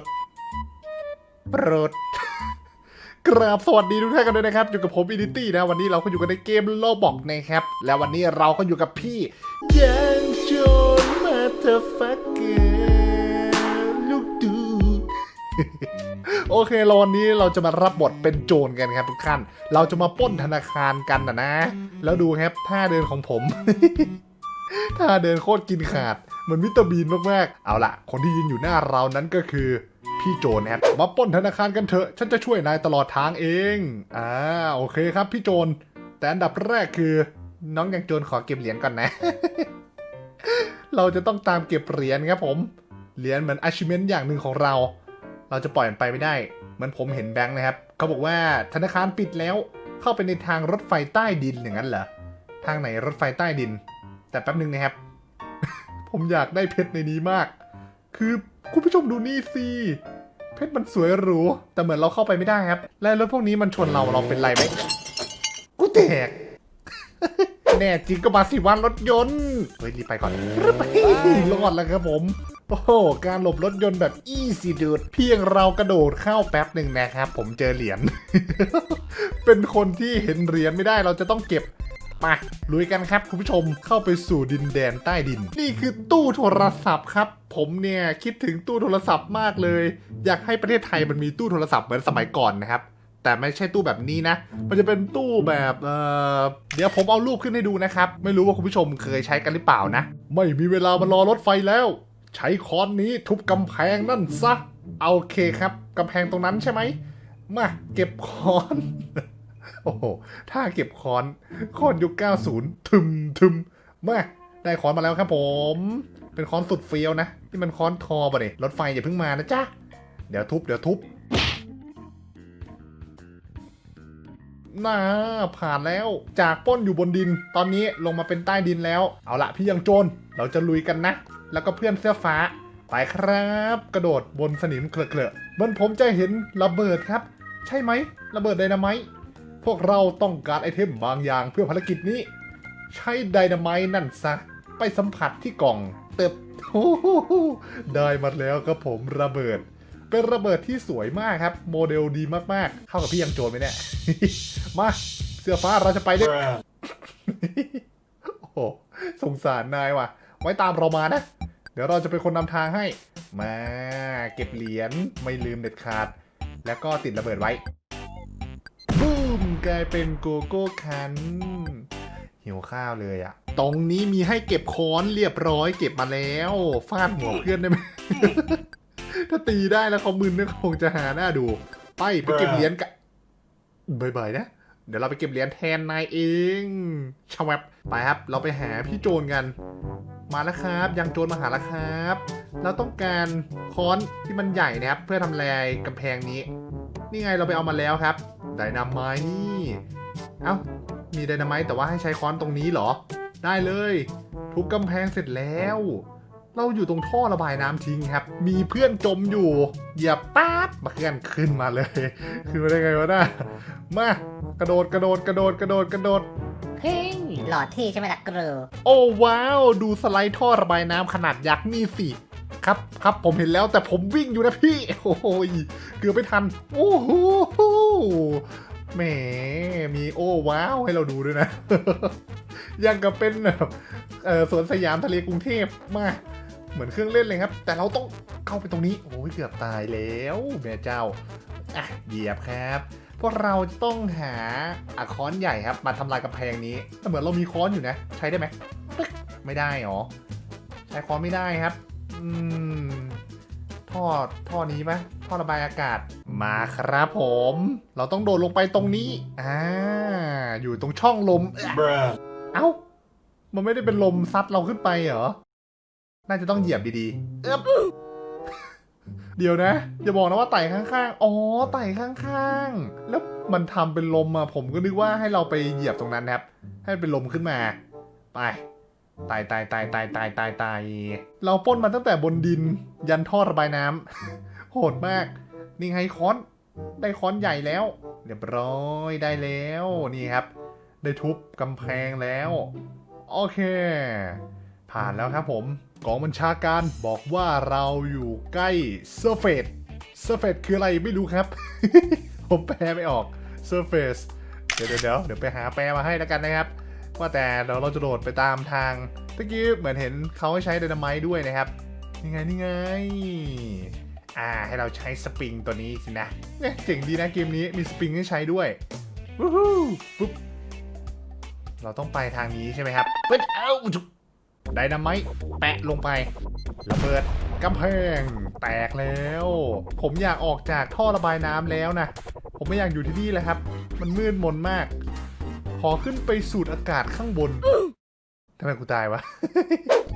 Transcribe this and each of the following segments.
ด โปรด กราบสวัสดีทุกท่านกันด้วยนะครับ อยู่กับผมอินิตี้นะ วันนี้เราก็อยู่กันในเกมโลบอกนะครับ แล้ววันนี้เราก็อยู่กับพี่ยังโจนมาเธอฟักเกลูกดู โอเคเราวันนี้เราจะมารับบทเป็นโจรกันครับทุกท่าน เราจะมาปล้นธนาคารกันนะนะ แล้วดูครับท่าเดินของผม ท่าเดินโคตรกินขาด เหมือนวิตามินมากๆ เอาล่ะ คนที่ยืนอยู่หน้าเรานั้นก็คือพี่โจรครับมาป้นธนาคารกันเถอะ ฉันจะช่วยนายตลอดทางเอง อ่า โอเคครับพี่โจรแต่อันดับแรกคือ น้องยังโจรขอเก็บเหรียญก่อนนะ เราจะต้องตามเก็บเหรียญครับผม เหรียญเหมือน achievement อย่างหนึ่งของเรา เราจะปล่อยมันไปไม่ได้ เหมือนผมเห็นแบงค์นะครับ เขาบอกว่าธนาคารปิดแล้ว เข้าไปในทางรถไฟใต้ดินอย่างนั้นเหรอ ทางไหนรถไฟใต้ดิน แต่แป๊บหนึ่งนะครับ ผมอยากได้เพชรในนี้มาก คือคุณผู้ชมดูนี่สิเพชรมันสวยหรู แต่เหมือนเราเข้าไปไม่ได้ครับ และรถพวกนี้มันชนเราเราเป็นไรไหมกูแตก แน่จริงก็มาสิวันรถยนต์ เฮ้ยรีบไปก่อนรอดแล้วครับผม โอ้โหการหลบรถยนต์แบบ easy dude เพียงเรากระโดดเข้าแป๊บหนึ่งนะครับ ผมเจอเหรียญ เป็นคนที่เห็นเหรียญไม่ได้เราจะต้องเก็บ มาลุยกันครับคุณผู้ชมเข้าไปสู่ดินแดนใต้ดิน นี่คือตู้โทรศัพท์ครับ ผมเนี่ยคิดถึงตู้โทรศัพท์มากเลย อยากให้ประเทศไทยมันมีตู้โทรศัพท์เหมือนสมัยก่อนนะครับ แต่ไม่ใช่ตู้แบบนี้นะ มันจะเป็นตู้แบบเออเดี๋ยวผมเอารูปขึ้นให้ดูนะครับ ไม่รู้ว่าคุณผู้ชมเคยใช้กันหรือเปล่านะ ไม่มีเวลามารอรถไฟแล้ว ใช้ค้อนนี้ทุบกำแพงนั่นซะเอาโอเคครับกำแพงตรงนั้นใช่ไหมมาเก็บค้อน โอ้โหถ้าเก็บคอนคอนยุค90 ทึมทึมมาได้คอนมาแล้วครับผม เป็นคอนสุดเฟี้ยวนะ ที่มันคอนทอป่ะเนี่ยรถไฟอย่าเพิ่งมานะจ๊ะ เดี๋ยวทุบ เดี๋ยวทุบน่าผ่านแล้วจากป้นอยู่บนดิน ตอนนี้ลงมาเป็นใต้ดินแล้ว เอาละพี่ยังโจรเราจะลุยกันนะ แล้วก็เพื่อนเสื้อฟ้า ไปครับ กระโดดบนสนิมเคลอะๆมันผมจะเห็นระเบิดครับ ใช่ไหมระเบิดไดนาไมต์ พวกเราต้องการไอเทมบางอย่างเพื่อภารกิจนี้ ใช้ไดนาไมต์นั่นซะ ไปสัมผัสที่กล่อง เติบโอ้โหได้มาแล้วครับผมระเบิด เป็นระเบิดที่สวยมากครับ โมเดลดีมากๆ เข้ากับพี่ยังโจรไหมเนี่ย มาเสื้อฟ้าเราจะไปด้วยโอ้โหสงสารนายว่ะ ไว้ตามเรามานะ เดี๋ยวเราจะเป็นคนนำทางให้ มา เก็บเหรียญไม่ลืมเด็ดขาด แล้วก็ติดระเบิดไว้ กลายเป็นโกโก้คันหิวข้าวเลยอะตรงนี้มีให้เก็บค้อนเรียบร้อยเก็บมาแล้วฟาดหัวเพื่อนได้ไหม ถ้าตีได้แล้วเขามึนเนี่ยคงจะหาหน้าดู ไปไปเก็บเหรียญกันบายๆนะ เดี๋ยวเราไปเก็บเหรียญแทนนายเองชาวบไปครับ เราไปหาพี่โจรกัน มาแล้วครับ ยังโจรมาหาแล้วครับ เราต้องการค้อนที่มันใหญ่นะครับ เพื่อทำลายกำแพงนี้ นี่ไงเราไปเอามาแล้วครับ ไดนาไมต์เอ้า มีไดนาไมต์แต่ว่าให้ใช้ค้อนตรงนี้เหรอ ได้เลย ทุบกำแพงเสร็จแล้ว เราอยู่ตรงท่อระบายน้ำทิ้งครับ มีเพื่อนจมอยู่ เหยียบป๊าบมาเคลื่อนขึ้นมาเลย ขึ้นมาได้ไงวะน่ามากระโดดกระโดดกระโดดกระโดดกระโดดเฮ้ยหล่อเท่ใช่ไหมล่ะกรูโอ้ว้าว ดูสไลด์ท่อระบายน้ำขนาดยักษ์นี่สิ ครับครับผมเห็นแล้วแต่ผมวิ่งอยู่นะพี่ โอ้โหเกือบไม่ทัน โอ้โหแหมมีโอ้ว้าวให้เราดูด้วยนะ ยังกับเป็นแบบสวนสยามทะเลกรุงเทพมากเหมือนเครื่องเล่นเลยครับ แต่เราต้องเข้าไปตรงนี้ โอ้ยเกือบตายแล้วแม่เจ้าอะเหยียบครับพวกเราจะต้องหาอะค้อนใหญ่ครับ มาทำลายกำแพงนี้แต่เหมือนเรามีค้อนอยู่นะ ใช้ได้ไหมไม่ได้หรอใช้ค้อนไม่ได้ครับ อืมท่อท่อนี้ไหมท่อระบายอากาศมาครับผม เราต้องโดดลงไปตรงนี้อ่าอยู่ตรงช่องลม Bruh. เอ้า มันไม่ได้เป็นลมซัดเราขึ้นไปเหรอ น่าจะต้องเหยียบดีๆเอ๊บเดี๋ยวนะ อย่าบอกนะว่าไต่ข้างๆ อ๋อ ไต่ข้างๆ แล้วมันทำเป็นลมอะผมก็นึกว่าให้เราไปเหยียบตรงนั้นนะครับ ให้เป็นลมขึ้นมา ไป ต่ไต่ไต่ไต่ไต่ไต่ไต่เราป้นมาตั้งแต่บนดิน ยันท่อระบายน้ำโหดมาก นี่ไงค้อนได้ค้อนใหญ่แล้ว เรียบร้อยได้แล้วนี่ครับ ได้ทุบกำแพงแล้ว โอเค ผ่านแล้วครับผมกองบัญชาการบอกว่าเราอยู่ใกล้เซอร์เฟสเซอร์เฟสคืออะไรไม่รู้ครับ ผมแปลไม่ออกเซอร์เฟสเดี๋ยวเดี๋ยวเดี๋ยวเดี๋ยวไปหาแปลมาให้แล้วกันนะครับ ว่าแต่เดี๋ยวเราจะโดดไปตามทางเมื่อกี้เหมือนเห็นเขาใช้ไดนาไมต์ด้วยนะครับนี่ไงนี่ไงอ่าให้เราใช้สปริงตัวนี้สินะเนี่ยเจ๋งดีนะเกมนี้มีสปริงให้ใช้ด้วยวู้ฮู้ปุ๊บเราต้องไปทางนี้ใช่ไหมครับเปิดเอ้าไดนาไมต์แปะลงไประเบิดกำแพงแตกแล้ว ผมอยากออกจากท่อระบายน้ำแล้วนะ ผมไม่อยากอยู่ที่นี่แล้วครับ มันมืดมนมาก อขึ้นไปสูดอากาศข้างบนทำไมกูตายวะ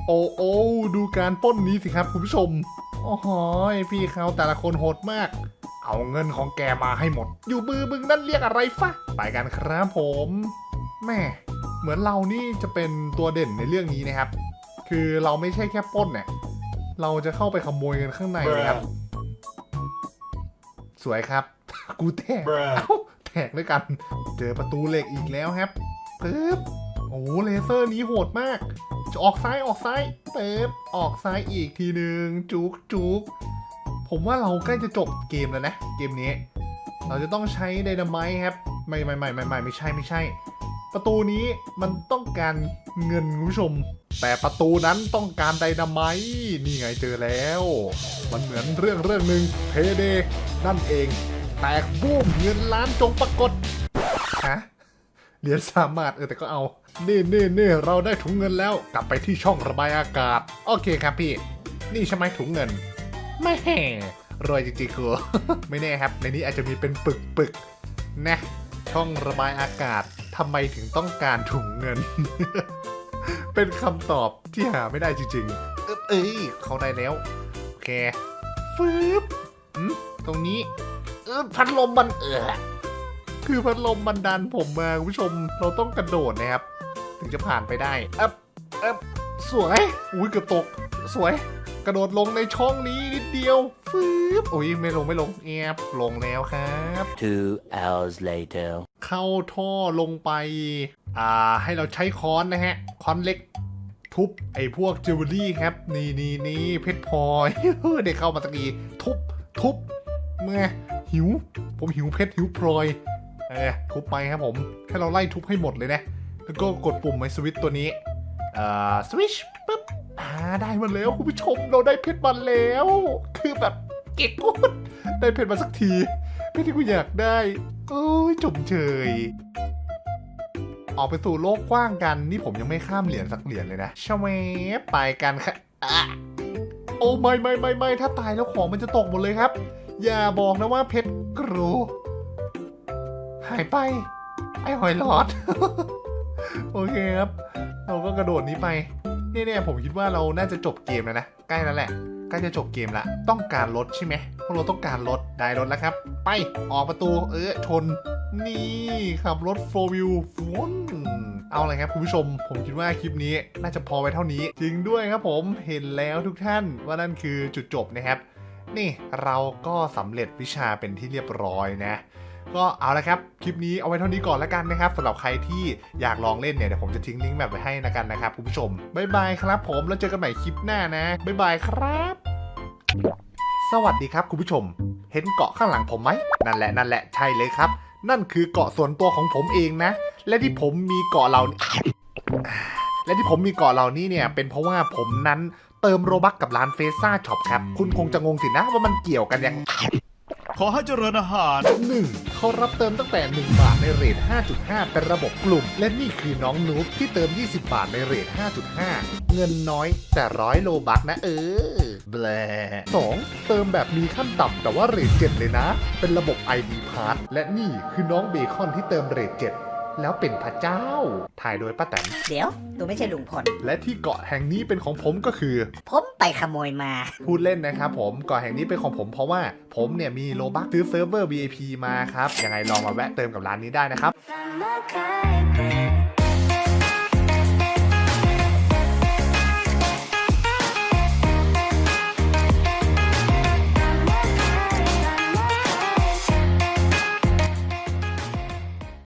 โอ้โอ้ดูการปล้นนี้สิครับคุณผู้ชม โอ้โหยพี่เขาแต่ละคนโหดมาก เอาเงินของแกมาให้หมด อยู่มือมึงนั่นเรียกอะไรฟะ ไปกันครับผมแม่เหมือนเรานี่จะเป็นตัวเด่นในเรื่องนี้นะครับ คือเราไม่ใช่แค่ปล้นเนี่ยเราจะเข้าไปขโมยเงินข้างในนะครับ สวยครับ กูแตก Bruh. เอ้า แตกด้วยกัน เจอประตูเหล็กอีกแล้วครับปึ๊บโอ้เลเซอร์นี้โหดมากจะออกซ้ายออกซ้ายปึ๊บออกซ้ายอีกทีหนึ่งจุกจุกผมว่าเราใกล้จะจบเกมแล้วนะ เกมนี้ เราจะต้องใช้ไดนาไมต์ครับ ไม่ไม่ไม่ไม่ไม่ไม่ใช่ไม่ใช่ ประตูนี้มันต้องการเงินคุณผู้ชม แต่ประตูนั้นต้องการไดนาไมต์นี่ไงเจอแล้ว มันเหมือนเรื่องเรื่องหนึ่งเพเดนั่นเอง แตกบูมเงินล้านจงปรากฏฮะเหรียญสามารถเออแต่ก็เอา นี่นี่นี่เราได้ถุงเงินแล้วกลับไปที่ช่องระบายอากาศ โอเคครับพี่ นี่ใช่ไหมถุงเงินไม่แห่รวยจริงๆคือไม่แน่ครับ ในนี้อาจจะมีเป็นปึกปึกนะ ช่องระบายอากาศทำไมถึงต้องการถุงเงิน เป็นคำตอบที่หาไม่ได้จริงๆ เอยเอ้ย เขาได้แล้ว โอเค ฟืบตรงนี้ ออพัดลมมันเออคือพัดลมมันดันผมมาคุณผู้ชมเราต้องกระโดดนะครับ ถึงจะผ่านไปได้เอ๊บเอ๊บสวยอุ้ยเกือบตก สวย กระโดดลงในช่องนี้นิดเดียวฟืบอุ้ยไม่ลงไม่ลงแอบลงแล้วครับ Two hours later. เข้าท่อลงไป อ่า ให้เราใช้ค้อนนะฮะ ค้อนเล็ก ทุบไอ้พวกจิวเวลรี่ครับ นี่นี่นี่เพชรพลอยเด็กเข้ามาตะกี้ทุบทุบ เมื่อหิว ผมหิวเพชรหิวพลอยเออทุบไปครับผมให้เราไล่ทุบให้หมดเลยนะ แล้วก็กดปุ่มไอ้สวิตช์ตัวนี้อ่าสวิชปุ๊บอ่าได้มาแล้วคุณผู้ชมเราได้เพชรมาแล้ว คือแบบเก่งกุดได้เพชรมาสักทีเพชรที่กูอยากได้ โอ้ยจมเชยออกไปสู่โลกกว้างกัน นี่ผมยังไม่ข้ามเหรียญสักเหรียญเลยนะชเวไปกันค่ะอะโอ้ไม่ไม่ไม่ไม่ถ้าตายแล้วของมันจะตกหมดเลยครับ อย่าบอกนะว่าเพชรกรูหายไป ไอ้หอยหลอด โอเคครับ เราก็กระโดดนี้ไปเนี่ยผมคิดว่าเราน่าจะจบเกมแล้วนะ ใกล้แล้วแหละใกล้จะจบเกมละ ต้องการรถใช่ไหมพวกเราต้องการรถได้รถแล้วครับ ไปออกประตูเออชน นี่ขับรถโฟล์วิววนเอาเลยครับคุณผู้ชม ผมคิดว่าคลิปนี้น่าจะพอไว้เท่านี้ จริงด้วยครับผมเห็นแล้วทุกท่านว่านั่นคือจุดจบนะครับ นี่เราก็สำเร็จวิชาเป็นที่เรียบร้อยนะ ก็เอาละครับ คลิปนี้เอาไว้เท่านี้ก่อนแล้วกันนะครับสำหรับใครที่อยากลองเล่นเนี่ยเดี๋ยวผมจะทิ้งลิงก์แบบไว้ให้นะกันนะครับคุณผู้ชมบ๊ายบายครับ ผมแล้วเจอกันใหม่คลิปหน้านะบ๊ายบายครับ สวัสดีครับคุณผู้ชม เห็นเกาะข้างหลังผมไหมนั่นแหละนั่นแหละใช่เลยครับ นั่นคือเกาะส่วนตัวของผมเองนะ และที่ผมมีเกาะเหล่านี้และที่ผมมีเกาะเหล่านี้เนี่ยเป็นเพราะว่าผมนั้น เติมโรบักกับร้านเฟซ่าช็อปครับ คุณคงจะงงสินะว่ามันเกี่ยวกันยังขอให้เจริญอาหาร 1. เขารับเติมตั้งแต่ 1 บาทในเรท 5.5 เป็นระบบกลุ่ม และนี่คือน้องนูบที่เติม 20 บาทในเรท 5.5 เงินน้อยแต่ร้อยโลบักนะเออแบล 2. เติมแบบมีขั้นต่ำแต่ว่าเรท 7 เลยนะ เป็นระบบ ID Pass และนี่คือน้องเบคอนที่เติมเรท 7 แล้วเป็นพระเจ้า ถ่ายโดยป้าแตนเดี๋ยวดูไม่ใช่ลุงพล และที่เกาะแห่งนี้เป็นของผมก็คือ ผมไปขโมยมา พูดเล่นนะครับผมเกาะแห่งนี้เป็นของผมเพราะว่าผมเนี่ยมีโลบักซื้อเซิร์ฟเวอร์ VIP มาครับยังไงลองมาแวะเติมกับร้านนี้ได้นะครับ From the sky, baby.